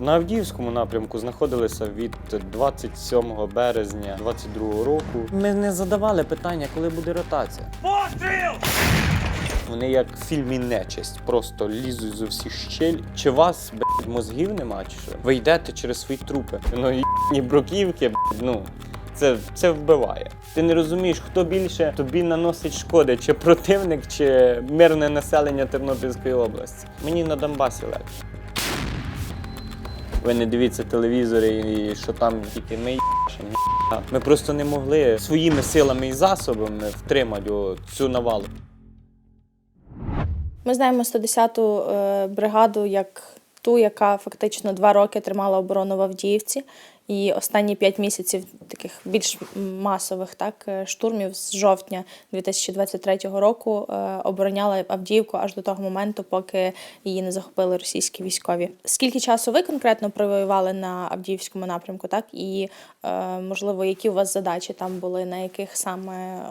На Авдіївському напрямку знаходилися від 27 березня 22 року. Ми не задавали питання, коли буде ротація. Вони як в фільмі Нечисть, просто лізуть з усіх щель. Чи вас блядь, мозгів нема, чи що? Ви йдете через свої трупи. Ну і бруківки, блядь, ну. Це, це вбиває. Ти не розумієш, хто більше тобі наносить шкоди, чи противник, чи мирне населення Тернопільської області. Мені на Донбасі легше. Ви не дивіться телевізори і що там тільки ми їбашимо. Ми просто не могли своїми силами і засобами втримати цю навалу. Ми знаємо 110-ту е, бригаду як ту, яка фактично два роки тримала оборону в Авдіївці. І останні п'ять місяців таких більш масових так е, штурмів з жовтня 2023 року е, обороняла Авдіївку аж до того моменту, поки її не захопили російські військові. Скільки часу ви конкретно провоювали на Авдіївському напрямку, так і е, можливо, які у вас задачі там були, на яких саме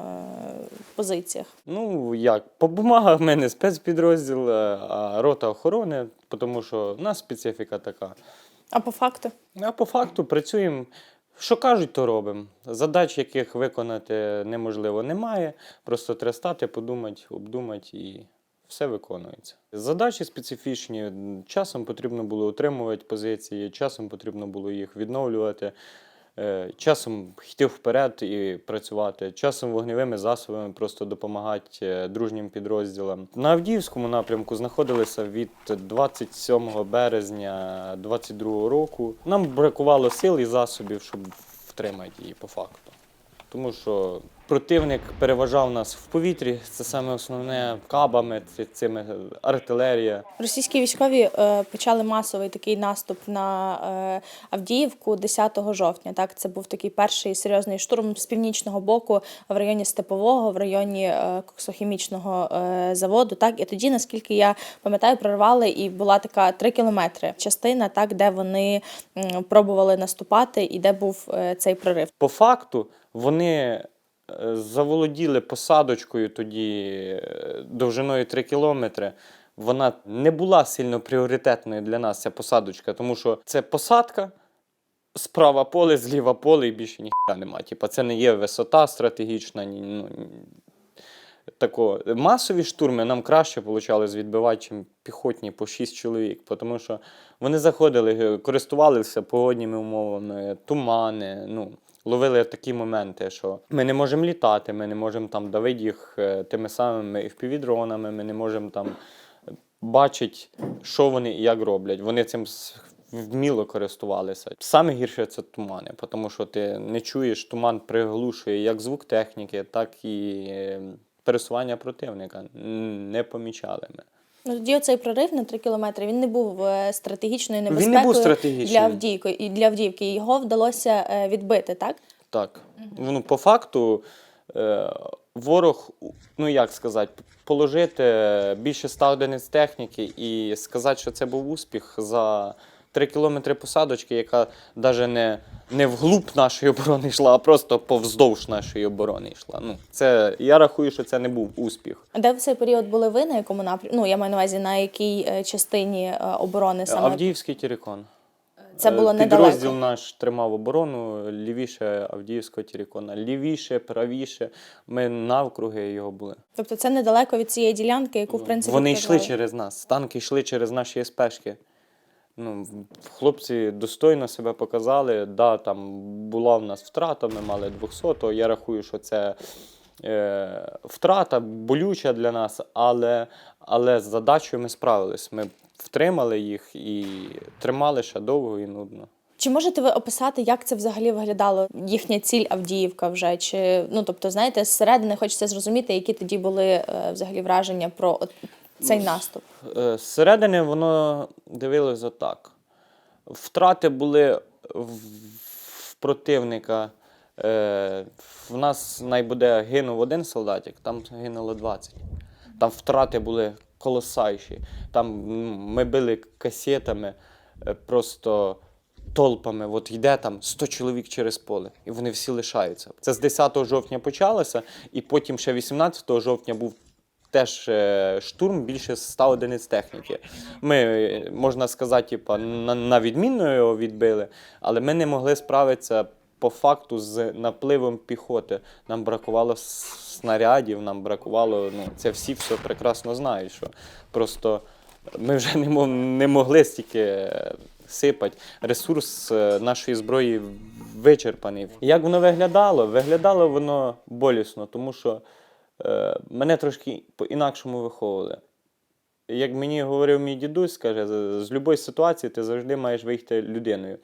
позиціях? Ну як, по бумагах в мене спецпідрозділ, а рота охорони, тому що в нас специфіка така. А по факту? А по факту працюємо. Що кажуть, то робимо. Задач, яких виконати неможливо, немає. Просто треба стати, подумати, обдумати і все виконується. Задачі специфічні. Часом потрібно було утримувати позиції, часом потрібно було їх відновлювати, часом йти вперед і працювати, часом вогневими засобами просто допомагати е, дружнім підрозділам. На Авдіївському напрямку знаходилися від 27 березня 22 року. Нам бракувало сил і засобів, щоб втримати її по факту. Тому що противник переважав нас в повітрі, це саме основне кабами, цими е, артилерія. Російські військові е, почали масовий такий наступ на е, Авдіївку 10 жовтня. Так, це був такий перший серйозний штурм з північного боку в районі Степового, в районі е, коксохімічного е, заводу. Так, і тоді, наскільки я пам'ятаю, прорвали і була така 3 кілометри частина, так, де вони м, пробували наступати, і де був е, цей прорив. По факту вони е, заволоділи посадочкою тоді е, довжиною 3 кілометри. Вона не була сильно пріоритетною для нас, ця посадочка, тому що це посадка, справа поле, зліва поле і більше ніхто немає. Типа це не є висота стратегічна. Ні, ну. Тако. Масові штурми нам краще получалось відбивати, ніж піхотні по 6 чоловік, тому що вони заходили, е, користувалися погодніми умовами, тумани. Ну, ловили такі моменти, що ми не можемо літати, ми не можемо там давити їх е, тими самими впівдронами, ми не можемо там бачити, що вони і як роблять. Вони цим вміло користувалися. Саме гірше це тумани, тому що ти не чуєш, туман приглушує як звук техніки, так і е, пересування противника. Не помічали ми. Ну, тоді оцей прорив на 3 кілометри він не був стратегічною небезпекою Він не був стратегічним. для Авдіївки для Авдіївки. Його вдалося е, відбити, так? Так. Ну, по факту, е, ворог, ну як сказати, положити більше 100 одиниць техніки і сказати, що це був успіх за 3 кілометри посадочки, яка навіть не, не вглуб нашої оборони йшла, а просто повздовж нашої оборони йшла. Ну, це, я рахую, що це не був успіх. Де в цей період були ви на якому напрямку? Ну, я маю на увазі, на якій е, частині е, оборони саме Авдіївський Тірікон. це було Е, Підрозділ наш тримав оборону лівіше Авдіївського Тірікона. Лівіше, правіше. Ми навкруги його були. Тобто це недалеко від цієї ділянки, яку в принципі Вони йшли через нас. Танки йшли через наші СПшки. Ну, хлопці достойно себе показали. Да, там була в нас втрата, ми мали 200-го. Я рахую, що це е, втрата болюча для нас, але, але з задачею ми справились. Ми втримали їх і тримали ще довго і нудно. Чи можете ви описати, як це взагалі виглядало? Їхня ціль Авдіївка вже? Чи ну тобто, знаєте, зсередини хочеться зрозуміти, які тоді були е, взагалі враження про от цей наступ? Е, Зсередини воно дивилось отак. Втрати були в, в противника. Е, в нас найбуде гинув один солдатик, там гинуло 20. Там втрати були колосайші. Там ми били касетами е, просто толпами. От йде там 100 чоловік через поле, і вони всі лишаються. Це з 10 жовтня почалося, і потім ще 18 жовтня був теж е, штурм більше 100 одиниць техніки. Ми, е, можна сказати, типа, на, на відмінно його відбили, але ми не могли справитися по факту з напливом піхоти. Нам бракувало снарядів, нам бракувало. Ну, це всі все прекрасно знають, що просто ми вже не, не могли стільки е, сипати. Ресурс нашої зброї вичерпаний. Як воно виглядало? Виглядало воно болісно, тому що мене трошки по-інакшому виховували. Як мені говорив мій дідусь, каже, з, з будь-якої ситуації ти завжди маєш вийти людиною.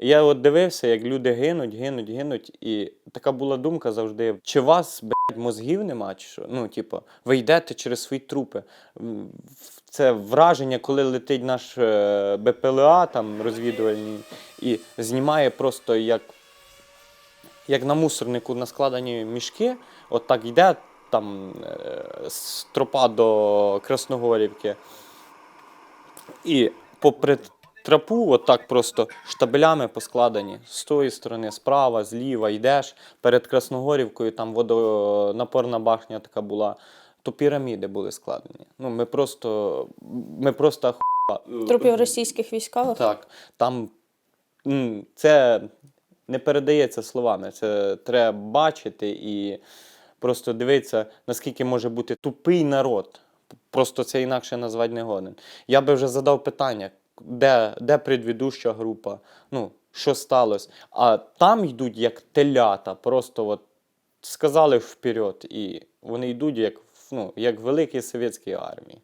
Я от дивився, як люди гинуть, гинуть, гинуть, і така була думка завжди: чи вас блядь, мозгів нема, чи що? Ну, типу, ви йдете через свої трупи. Це враження, коли летить наш е, БПЛА там розвідувальний і знімає просто як, як на мусорнику на складені мішки, от так йде там е, з тропа до Красногорівки. І попри трапу, отак просто штабелями поскладені. З тої сторони, справа, зліва йдеш. Перед Красногорівкою там водонапорна башня така була. То піраміди були складені. Ну, ми просто. Ми просто ахуєли. Трупів російських військових. Так, там це не передається словами. Це треба бачити і просто дивитися, наскільки може бути тупий народ. Просто це інакше назвати не годен. Я би вже задав питання, де, де предвідуща група, ну, що сталося. А там йдуть як телята, просто от сказали вперед, і вони йдуть як, ну, як в великій совєтській армії,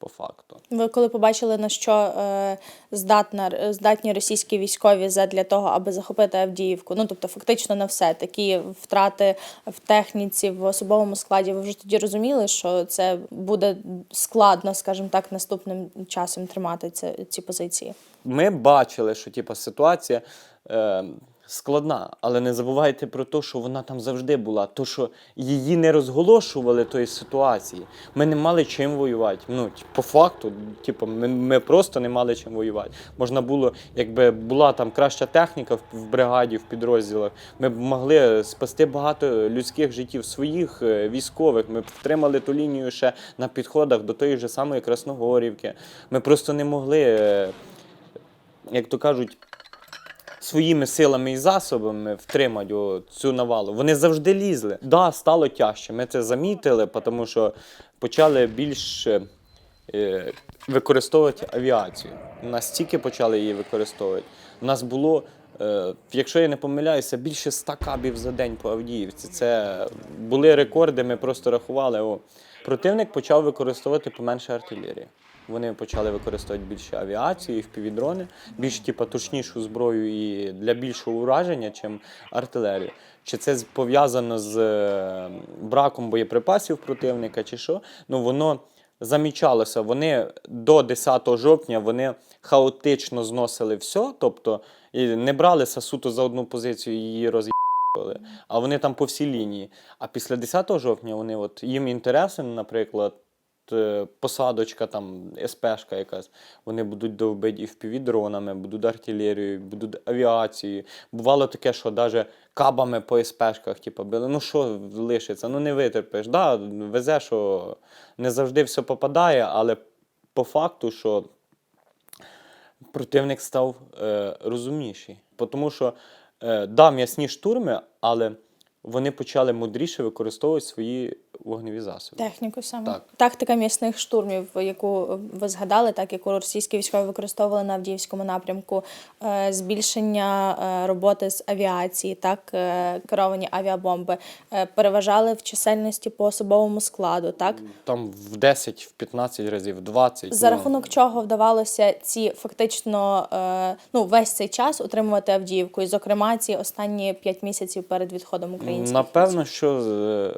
по факту. Ви коли побачили, на що е, здатна, здатні російські військові задля того, аби захопити Авдіївку, ну тобто фактично на все, такі втрати в техніці, в особовому складі, ви вже тоді розуміли, що це буде складно, скажімо так, наступним часом тримати ці, ці позиції. ми бачили, що типу, ситуація е, складна, але не забувайте про те, що вона там завжди була. То, що її не розголошували тої ситуації. Ми не мали чим воювати. Ну, по факту, типу, ми, ми просто не мали чим воювати. Можна було, якби була там краща техніка в, бригаді, в підрозділах, ми б могли спасти багато людських життів своїх е, військових. Ми б втримали ту лінію ще на підходах до тої ж самої Красногорівки. Ми просто не могли. е, як то кажуть, своїми силами і засобами втримати цю навалу. Вони завжди лізли. Да, стало тяжче. Ми це замітили, тому що почали більш е, використовувати авіацію. Настільки почали її використовувати. У нас було. е, Якщо я не помиляюся, більше 100 кабів за день по Авдіївці. Це були рекорди, ми просто рахували. О. Противник почав використовувати поменше артилерії. Вони почали використовувати більше авіацію і впівдрони, більш типу, точнішу зброю і для більшого ураження, чим артилерію. Чи це пов'язано з е, браком боєприпасів противника, чи що? Ну воно замічалося. Вони до 10 жовтня вони хаотично зносили все, тобто і не бралися суто за одну позицію і її роз'їхали, а вони там по всій лінії. А після 10 жовтня вони от їм інтересен, наприклад посадочка, там, СПшка якась, вони будуть довбити і впівдронами, будуть артилерією, будуть авіацією. Бувало таке, що навіть кабами по СПшках, типу, били. Ну що лишиться? Ну не витерпиш. Да, везе, що не завжди все попадає, але по факту, що противник став е, розумніший. Тому що, е, да, м'ясні штурми, але вони почали мудріше використовувати свої вогневі засоби. Техніку саме. Так. Тактика м'ясних штурмів, яку ви згадали, так яку російські військові використовували на Авдіївському напрямку, е, збільшення е, роботи з авіації, так е, керовані авіабомби, переважали в чисельності по особовому складу, так Там в 10, в 15 разів, в 20. за ну, рахунок чого вдавалося ці фактично ну весь цей час утримувати Авдіївку, і зокрема ці останні п'ять місяців перед відходом українських? Напевно, що е,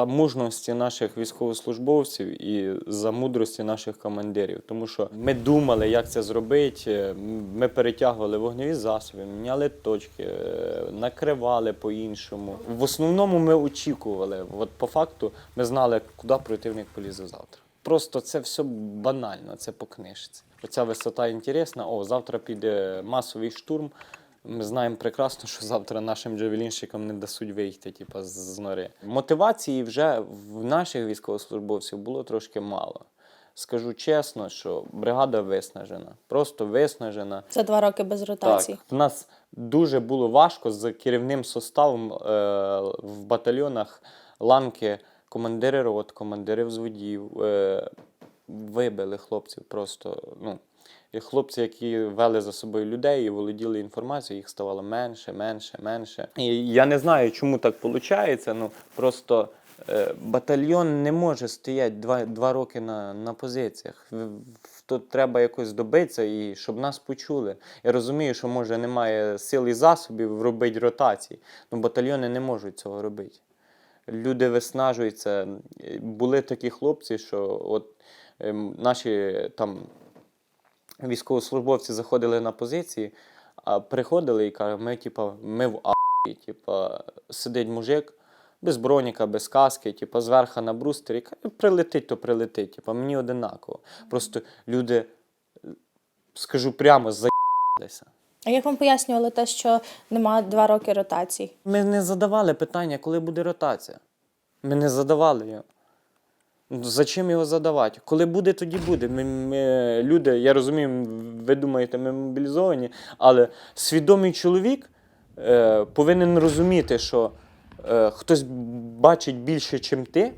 за мужності наших військовослужбовців і за мудрості наших командирів. Тому що ми думали, як це зробити. е, Ми перетягували вогневі засоби, міняли точки, е, накривали по-іншому. В основному ми очікували. От по факту ми знали, куди противник полізе завтра. Просто це все банально, це по книжці. Оця висота інтересна. О, завтра піде масовий штурм. Ми знаємо прекрасно, що завтра нашим джавелінщикам не дасуть вийти типу, з- нори. Мотивації вже в наших військовослужбовців було трошки мало. Скажу чесно, що бригада виснажена, просто виснажена. За два роки без ротації. Так, в нас дуже було важко з керівним составом е, в батальйонах ланки, командири рот, командири взводів. Е, вибили хлопців просто. Ну, хлопці, які вели за собою людей і володіли інформацією, їх ставало менше, менше, менше. І я не знаю, чому так виходить. Ну, просто е, батальйон не може стояти два, два роки на, на позиціях. Тут треба якось добитися і щоб нас почули. Я розумію, що може немає сил і засобів робити ротації. але батальйони не можуть цього робити. Люди виснажуються. Були такі хлопці, що от ем, наші там військовослужбовці заходили на позиції, а приходили і кажуть, ми, типа, ми в а**і, типа, сидить мужик без броніка, без каски, типа, зверху на брустері, каже, прилетить, то прилетить. Типа, мені одинаково. Просто люди, скажу прямо, заїлися. А як вам пояснювали те, що нема два роки ротацій? Ми не задавали питання, коли буде ротація. Ми не задавали його. Зачем його задавати? Коли буде, тоді буде. Ми, ми, люди, я розумію, ви думаєте, ми мобілізовані, але свідомий чоловік е, повинен розуміти, що е, хтось бачить більше, ніж ти,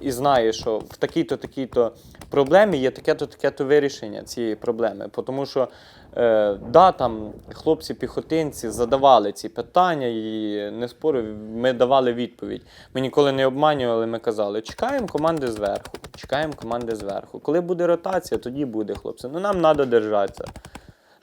і знає, що в такій-то, такій-то проблемі є таке-то, таке-то вирішення цієї проблеми. Тому що да, там хлопці-піхотинці задавали ці питання і не спорю, ми давали відповідь. Ми ніколи не обманювали, ми казали, чекаємо команди зверху, чекаємо команди зверху. Коли буде ротація, тоді буде, хлопці. Ну нам треба держатися.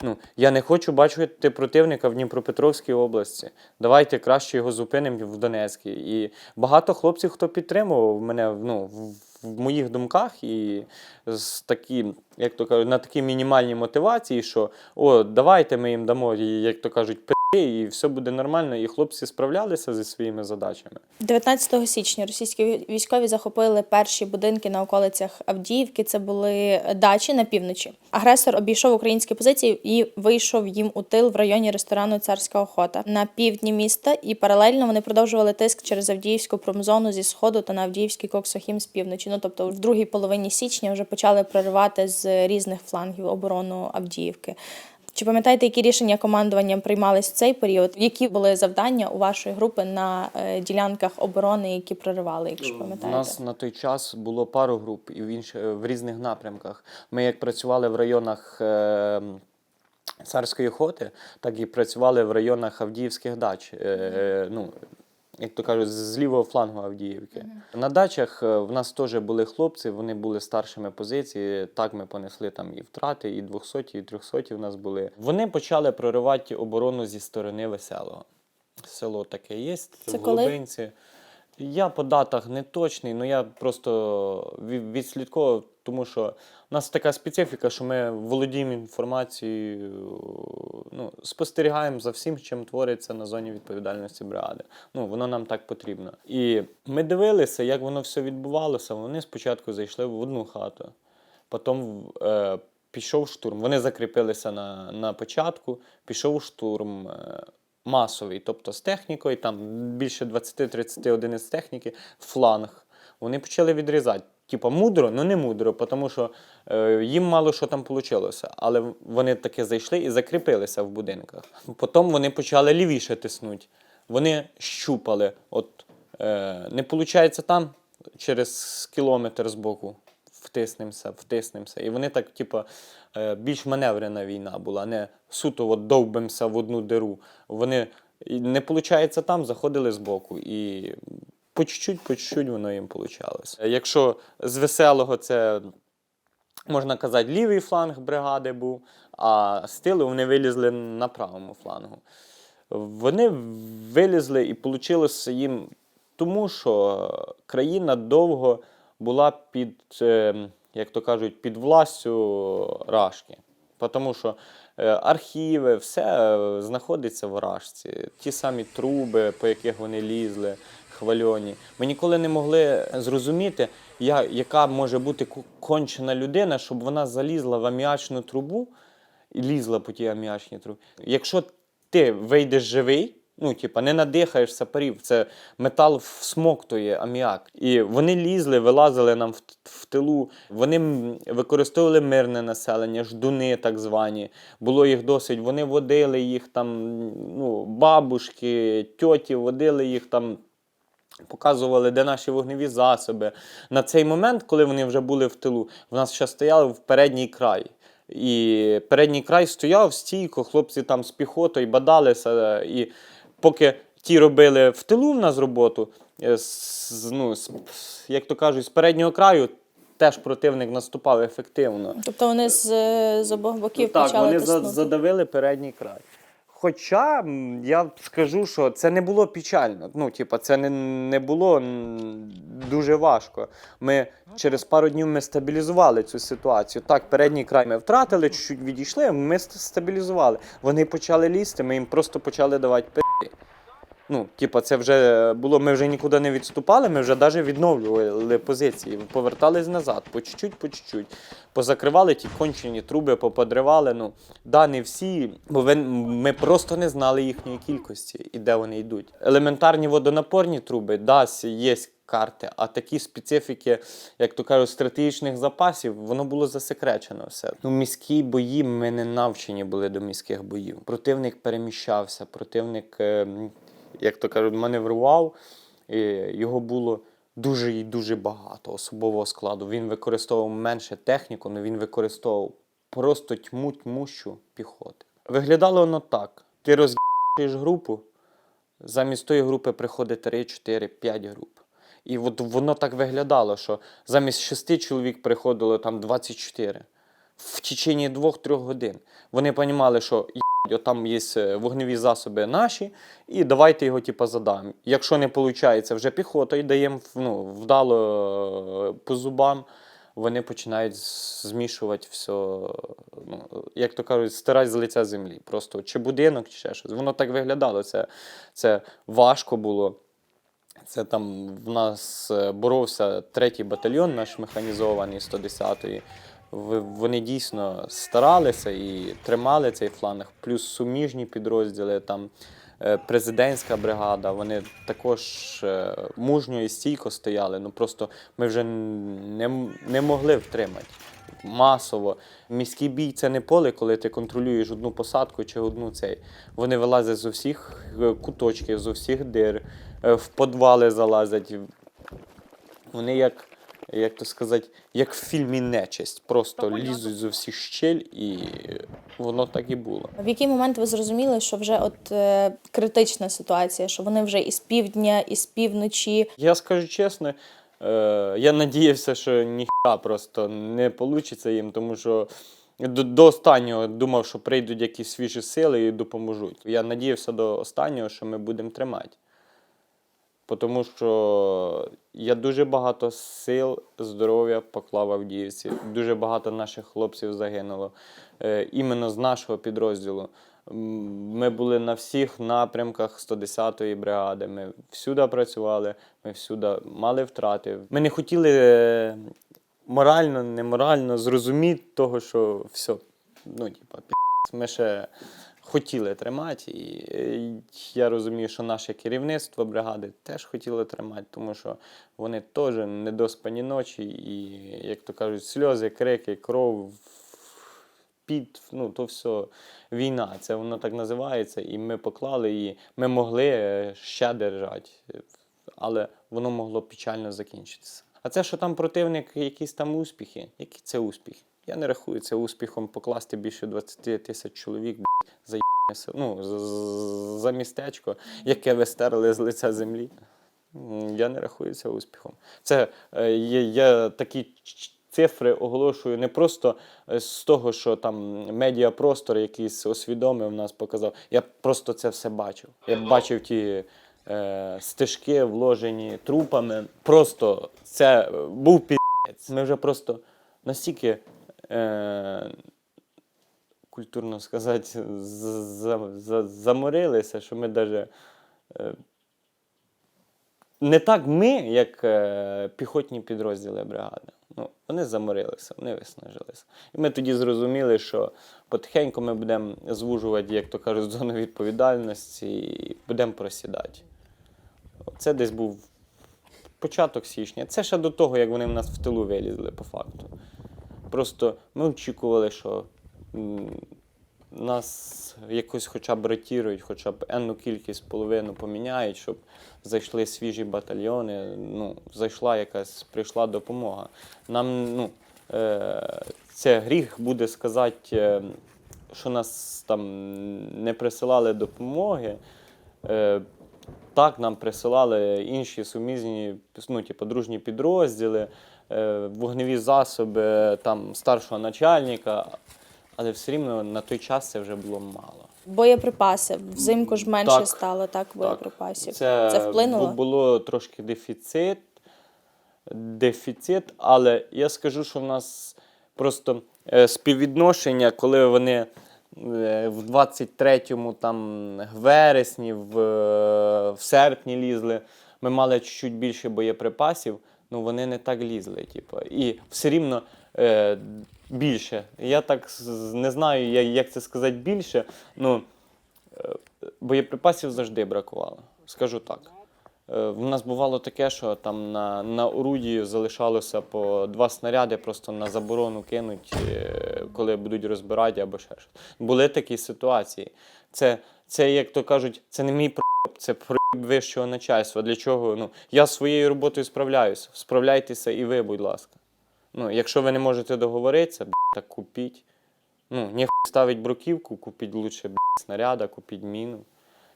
Ну, я не хочу бачити противника в Дніпропетровській області. Давайте краще його зупинимо в Донецькій. І багато хлопців, хто підтримував мене ну, в, в моїх думках і з такі, як то кажуть, на такій мінімальній мотивації, що о, давайте ми їм дамо, як то кажуть, і все буде нормально. І хлопці справлялися зі своїми задачами. 19 січня російські військові захопили перші будинки на околицях Авдіївки. Це були дачі на півночі. Агресор обійшов українські позиції і вийшов їм у тил в районі ресторану Царська охота на півдні міста. І паралельно вони продовжували тиск через Авдіївську промзону зі сходу та на Авдіївський коксохім з півночі. Ну тобто, в другій половині січня вже почали проривати з різних флангів оборону Авдіївки. Чи пам'ятаєте, які рішення командуванням приймались в цей період? Які були завдання у вашої групи на е, ділянках оборони, які проривали, якщо У нас на той час було пару груп і в інших в різних напрямках. Ми як працювали в районах е... Царської охоти, так і працювали в районах Авдіївських дач. Е... Ну, як то кажуть, з лівого флангу Авдіївки. На дачах е, в нас теж були хлопці, вони були старшими позиції. Так ми понесли там і втрати, і 200, і 300 в нас були. Вони почали проривати оборону зі сторони веселого. Село таке є, Це в глибинці. Я по датах не точний, але я просто ві- відслідковував, тому що у нас така специфіка, що ми володіємо інформацією, ну, спостерігаємо за всім, чим твориться на зоні відповідальності бригади. Ну, воно нам так потрібно. І ми дивилися, як воно все відбувалося. Вони спочатку зайшли в одну хату, потім е, пішов штурм. Вони закріпилися на, на початку, пішов штурм. Е, масовий, тобто з технікою, там більше 20-30 одиниць техніки, фланг. Вони почали відрізати. Типа мудро, ну не мудро, тому що е, їм мало що там вийшло. Але вони таки зайшли і закріпилися в будинках. Потім вони почали лівіше тиснути. Вони щупали. От е, не виходить там через кілометр з боку втиснемося, втиснемося. І вони так, типу, більш маневрена війна була, не суто от довбимося в одну диру. Вони не виходить там, заходили збоку. І по чуть-чуть, по чуть-чуть воно їм вийшло. Якщо з веселого це. Можна казати, лівий фланг бригади був, а з тилу вони вилізли на правому флангу. Вони вилізли і вийшло їм тому, що країна довго була під, е, як то кажуть, під властю Рашки. Тому що е, архіви, все е, знаходиться в Рашці. Ті самі труби, по яких вони лізли, хвальоні. Ми ніколи не могли зрозуміти, яка може бути кончена людина, щоб вона залізла в аміачну трубу і лізла по тій аміачній трубі. Якщо ти вийдеш живий. Ну, типа, не надихаєш сапарів, це метал всмоктує аміак. І вони лізли, вилазили нам в, в тилу. Вони використовували мирне населення, ждуни так звані. Було їх досить. Вони водили їх там, ну, бабушки, тьоті, водили їх там. Показували, де наші вогневі засоби. На цей момент, коли вони вже були в тилу, в нас ще стояли в передній край. І передній край стояв стійко, хлопці там з піхотою бадалися. І поки ті робили в тилу в нас роботу, е, з, ну, з, як то кажуть, з переднього краю теж противник наступав ефективно. Тобто вони з, з обох боків так, почали вони тиснути. задавили передній край. Хоча я скажу, що це не було печально. Ну, типа, це не, не було дуже важко. Ми через пару днів ми стабілізували цю ситуацію. Так, передній край ми втратили, чуть-чуть відійшли, ми стабілізували. Вони почали лізти, ми їм просто почали давати пи. Ну, типа, це вже було, ми вже нікуди не відступали, ми вже навіть відновлювали позиції, повертались назад, по чуть-чуть, по чуть-чуть. Позакривали ті кончені труби, поподривали. Ну, да, не всі, бо ми просто не знали їхньої кількості і де вони йдуть. Елементарні водонапорні труби, да, є карти, а такі специфіки, як то кажуть, стратегічних запасів, воно було засекречено все. Ну, міські бої ми не навчені були до міських боїв. Противник переміщався, противник, е, м, як то кажуть, маневрував. І його було дуже і дуже багато особового складу. Він використовував менше техніку, але він використовував просто тьму тьмущу піхоти. Виглядало воно так: ти роз'їжджаєш групу, замість тої групи приходить 3, 4, 5 груп. І от воно так виглядало, що замість 6 чоловік приходило там 24 в течение 2-3 годин. Вони розуміли, що «Єбать, там є е, вогневі засоби наші, і давайте його типу, задамо. Якщо не виходить, вже піхотою даємо ну, вдало е, по зубам, вони починають змішувати все, ну, як то кажуть, стирати з лиця землі. Просто чи будинок, чи ще щось. Воно так виглядало. Це, це важко було. Це там в нас е, боровся третій батальйон, наш механізований 110-ї. Вони дійсно старалися і тримали цей фланг, плюс суміжні підрозділи, там е, президентська бригада, вони також е, мужньо і стійко стояли. Ну просто ми вже не, не могли втримати. Масово. Міський бій це не поле, коли ти контролюєш одну посадку чи одну цей. Вони вилазять з усіх е, куточків, з усіх дир, в подвали залазять. Вони як, як то сказати, як в фільмі Нечисть. Просто лізуть з усіх щель, і воно так і було. В який момент ви зрозуміли, що вже от е, критична ситуація, що вони вже із півдня, із півночі. Я скажу чесно, е, я надіявся, що ніхіра просто не вийде їм, тому що до, до останнього думав, що прийдуть якісь свіжі сили і допоможуть. Я надіявся до останнього, що ми будемо тримати. Тому що я дуже багато сил, здоров'я поклав Авдіївці. Дуже багато наших хлопців загинуло е, іменно з нашого підрозділу. Ми були на всіх напрямках 110-ї бригади. Ми всюди працювали, ми всюди мали втрати. Ми не хотіли е, морально, неморально зрозуміти того, що все, ну, типа, ми ще хотіли тримати. І е, я розумію, що наше керівництво бригади теж хотіло тримати, тому що вони теж недоспані ночі, і, як то кажуть, сльози, крики, кров, під, ну, то все війна, це воно так називається. І ми поклали її. Ми могли е, ще держати, але воно могло печально закінчитися. А це, що там противник, якісь там успіхи, які це успіхи? Я не рахую це успіхом покласти більше 20 тисяч чоловік за ну, за містечко, яке ви стерли з лиця землі. Я не рахую це успіхом. Це е, є, я такі цифри оголошую не просто е, з того, що там медіапростор якийсь освідомив нас показав. Я просто це все бачив. Я бачив ті е, стежки, вложені трупами. Просто це був пі***ець. Ми вже просто настільки. Е, культурно сказати, заморилися, що ми навіть не так ми, як е, піхотні підрозділи бригади. Ну, вони заморилися, вони виснажилися. І ми тоді зрозуміли, що потихеньку ми будемо звужувати, як то кажуть, зону відповідальності і будемо просідати. Це десь був початок січня. Це ще до того, як вони в нас в тилу вилізли, по факту. Просто ми очікували, що нас якось хоча б ротірують, хоча б енну кількість половину поміняють, щоб зайшли свіжі батальйони. Ну, зайшла якась, прийшла допомога. Нам, ну, е, це гріх буде сказати, е, що нас там не присилали допомоги. Е, так, нам присилали інші сумізні, ну, типу, дружні підрозділи, вогневі засоби там, старшого начальника, але все рівно на той час це вже було мало. Боєприпаси. Взимку ж менше Так. стало так боєприпасів. Це, Це вплинуло? було трошки дефіцит, дефіцит, але я скажу, що в нас просто е, співвідношення, коли вони е, в 23-му там вересні, в, е, в серпні лізли, ми мали чуть більше боєприпасів, ну вони не так лізли. Типу. І все рівно е, більше. Я так не знаю, як це сказати більше. Ну, е, боєприпасів завжди бракувало, скажу так. Е, В нас бувало таке, що там на, на орудії залишалося по два снаряди, просто на заборону кинуть, е, коли будуть розбирати або ще щось. Були такі ситуації. Це, це як то кажуть, це не мій проєб, це проєб вищого начальства. Для чого? Ну, я своєю роботою справляюся. Справляйтеся і ви, будь ласка. Ну, якщо ви не можете договоритися, так купіть. Ну, ніхто ставить бруківку, купіть лучше снаряда, купіть міну.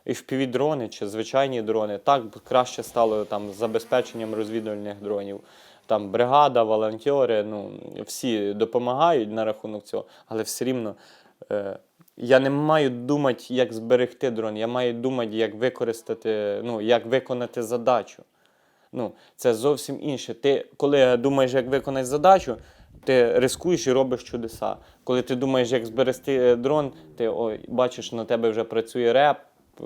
І впівдрони чи звичайні дрони. Так краще стало там з забезпеченням розвідувальних дронів. Там бригада, волонтери, ну всі допомагають на рахунок цього, але все рівно е, я не маю думати, як зберегти дрон. Я маю думати, як використати, ну, як виконати задачу. Ну, це зовсім інше. Ти, коли думаєш, як виконати задачу, ти рискуєш і робиш чудеса. Коли ти думаєш, як зберегти е, дрон, ти ой, бачиш, на тебе вже працює реп,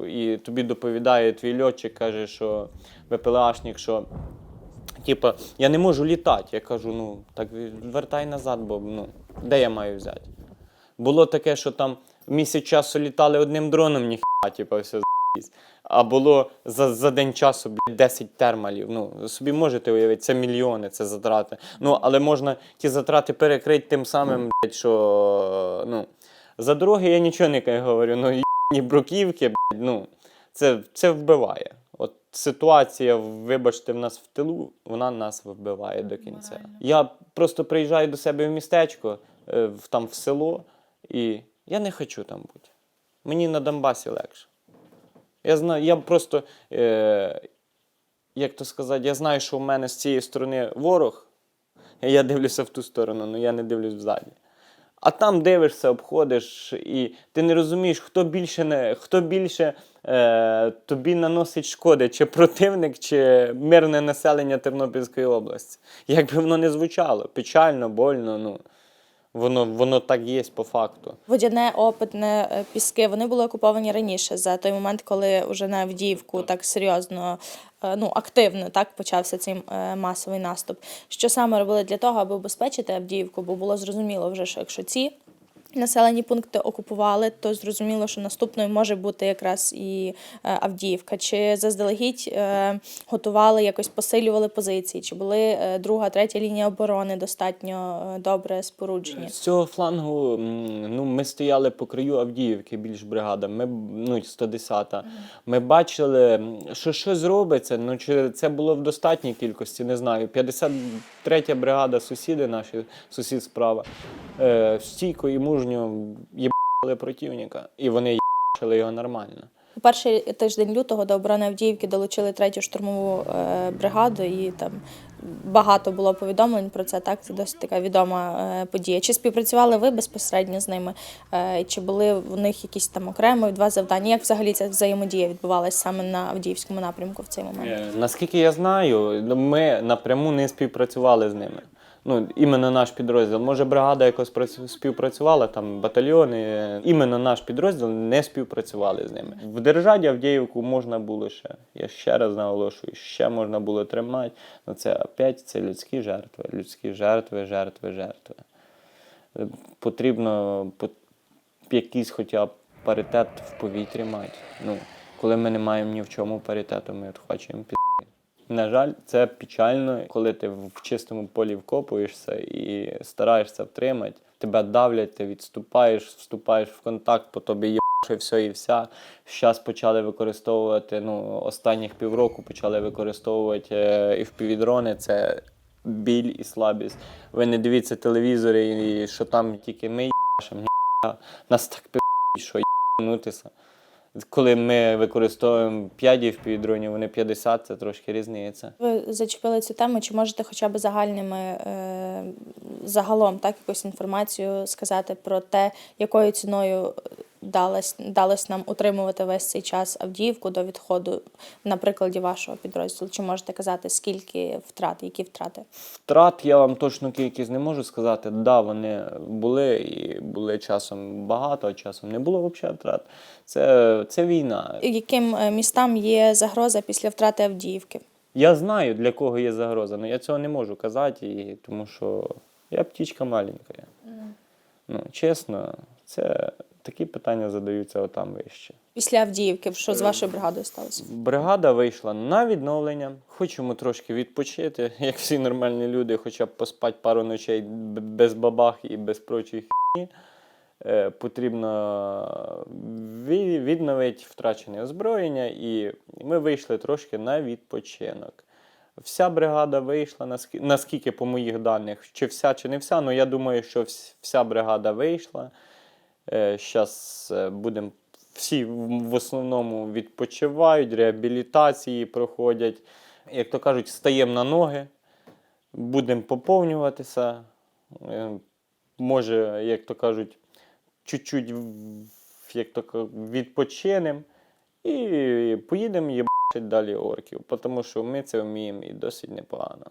і тобі доповідає твій льотчик, каже, що ВПЛАшник, що типа, я не можу літати. Я кажу, ну так вертай назад, бо ну, де я маю взяти? Було таке, що там місяць часу літали одним дроном, ніхіа, типа, все з***сь. А було за, за день часу блядь, 10 термалів. Ну, собі можете уявити, це мільйони, це затрати. Ну, але можна ті затрати перекрити тим самим, блядь, що ну, за дороги я нічого не говорю. Ну, ні бруківки, блядь, ну, це, це вбиває. От ситуація, вибачте, в нас в тилу, вона нас вбиває до кінця. Я просто приїжджаю до себе в містечко, е, в, там в село, і я не хочу там бути. Мені на Донбасі легше. Я знаю, я просто, е, як то сказати, я знаю, що в мене з цієї сторони ворог, і я дивлюся в ту сторону, але я не дивлюсь взаді. А там дивишся, обходиш, і ти не розумієш, хто більше не, хто більше е, тобі наносить шкоди, чи противник, чи мирне населення Тернопільської області. Як би воно не звучало, печально, больно, ну воно, воно так є по факту. Водяне, опитне, е, піски вони були окуповані раніше, за той момент, коли вже на Авдіївку так серйозно, е, ну активно так почався цей е, масовий наступ. Що саме робили для того, аби обезпечити Авдіївку? Бо було зрозуміло вже, що якщо ці населені пункти окупували, то зрозуміло, що наступною може бути якраз і е, Авдіївка. Чи заздалегідь е, готували, якось посилювали позиції, чи були е, друга, третя лінія оборони достатньо добре споруджені? З цього флангу ну, ми стояли по краю Авдіївки більш бригада, ми, ну, 110-та. Ми бачили, що щось робиться, ну, чи це було в достатній кількості, не знаю. 53-я бригада, сусіди наші, сусід справа, е, стійко і мужньо їбали противника, і вони їбали його нормально. У перший тиждень лютого до оборони Авдіївки долучили третю штурмову е, бригаду, і там багато було повідомлень про це. Так, це досить така відома е, подія. Чи співпрацювали ви безпосередньо з ними? Е, чи були в них якісь там окремо два завдання? Як взагалі ця взаємодія відбувалася саме на Авдіївському напрямку в цей момент? Е, Наскільки я знаю, ми напряму не співпрацювали з ними. Ну, іменно наш підрозділ. Може, бригада якось прац- співпрацювала, там батальйони. Іменно наш підрозділ не співпрацювали з ними. В державі Авдіївку можна було ще. Я ще раз наголошую, ще можна було тримати. Ну це опять це людські жертви, людські жертви, жертви, жертви. Потрібно якийсь хоча б паритет в повітрі мати. Ну, коли ми не маємо ні в чому паритету, ми от хочемо під. На жаль, це печально, коли ти в чистому полі вкопуєшся і стараєшся втримати. Тебе давлять, ти відступаєш, вступаєш в контакт, по тобі є і все і вся. Зараз почали використовувати, ну, останніх півроку почали використовувати е, і впівдрони. Це біль і слабість. Ви не дивіться телевізори, і що там тільки ми їбашимо. Нас так пи***, що їбнутися. Коли ми використовуємо 5 FPV-дронів, вони 50, це трошки різниця. Ви зачепили цю тему, чи можете хоча б загальними е, загалом так якусь інформацію сказати про те, якою ціною далось, далось нам утримувати весь цей час Авдіївку до відходу на прикладі вашого підрозділу? Чи можете казати, скільки втрат, які втрати? Втрат я вам точну кількість не можу сказати. Да, вони були і були часом багато, а часом не було взагалі втрат. Це, це війна. Яким е, містам є загроза після втрати Авдіївки? Я знаю, для кого є загроза, але я цього не можу казати, і, тому що я птічка маленька. Ну, чесно, це такі питання задаються отам вище. Після Авдіївки, що з вашою бригадою сталося? Бригада вийшла на відновлення. Хочемо трошки відпочити, як всі нормальні люди, хоча б поспати пару ночей без бабах і без прочої хіні. Е, Потрібно відновити втрачене озброєння, і ми вийшли трошки на відпочинок. Вся бригада вийшла, наскільки, наскільки по моїх даних, чи вся, чи не вся, але я думаю, що вся бригада вийшла. Зараз будемо всі в в основному відпочивають, реабілітації проходять. Як то кажуть, стаємо на ноги, будемо поповнюватися. Е, Може, як то кажуть, чуть-чуть як то відпочинемо і поїдемо їбачити далі орків, тому що ми це вміємо і досить непогано.